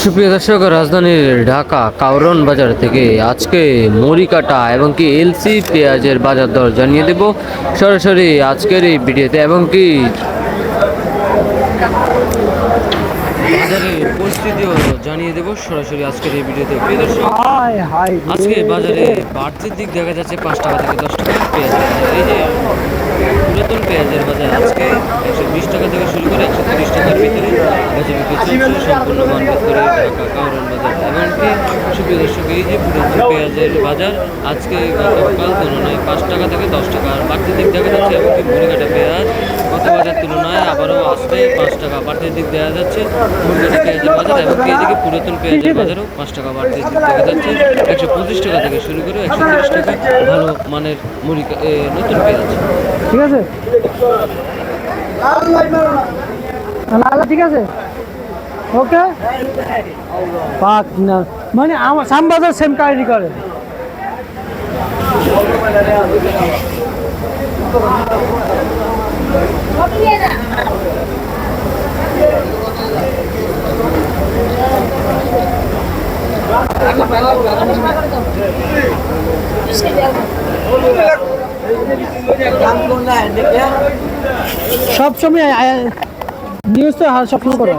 সুপ্রিয় দর্শক রাজধানীর ঢাকা কাউরন বাজার থেকে আজকে মরিকাটা এবং কি এলসি পেঁয়াজের বাজার দর জানিয়ে দেব সরাসরি আজকের এই ভিডিওতে এবং কি বাজারের পরিস্থিতিও জানিয়ে দেব সরাসরি আজকের এই ভিডিওতে। প্রিয় দর্শক আজকে বাজারে বাড়তির দিক দেখা যাচ্ছে পাঁচ টাকা থেকে দশ টাকা পেঁয়াজ এই যে পুরাতন পেঁয়াজের বাজার আজকে একশো বিশ টাকা থেকে শুরু করে একশো তিরিশ টাকার বাজার চলছে সম্পূর্ণ করে ঢাকা কাউরন বাজার এমনকি সুপ্রিয় দর্শক এই যে পুরাতন পেঁয়াজের বাজার আজকে গতকাল তুলনায় পাঁচ টাকা থেকে দশ টাকা আর বাড়তির দিক দেখা যাচ্ছে এমনকি মুড়িকাটা পেঁয়াজ গত বাজার তুলনায় আবারও আসতে পাঁচ টাকা বাড়তির দিক দেখা যাচ্ছে মুড়িকাটা পেঁয়াজের বাজার এমনকি এদিকে পুরাতন পেঁয়াজের বাজারও পাঁচ টাকা বাড়তির দিক দেখা যাচ্ছে একশো পঁচিশ টাকা থেকে শুরু করে একশো তিরিশ টাকা ভালো মানের মুড়ি নতুন পেঁয়াজ। ঠিক আছে? ঠিক আছে? ওকে? পাক না। মানে আমার শ্যামবাজার সেম কাহিনী করে। সব সময় নিউজ তো হাল সবসময় করো।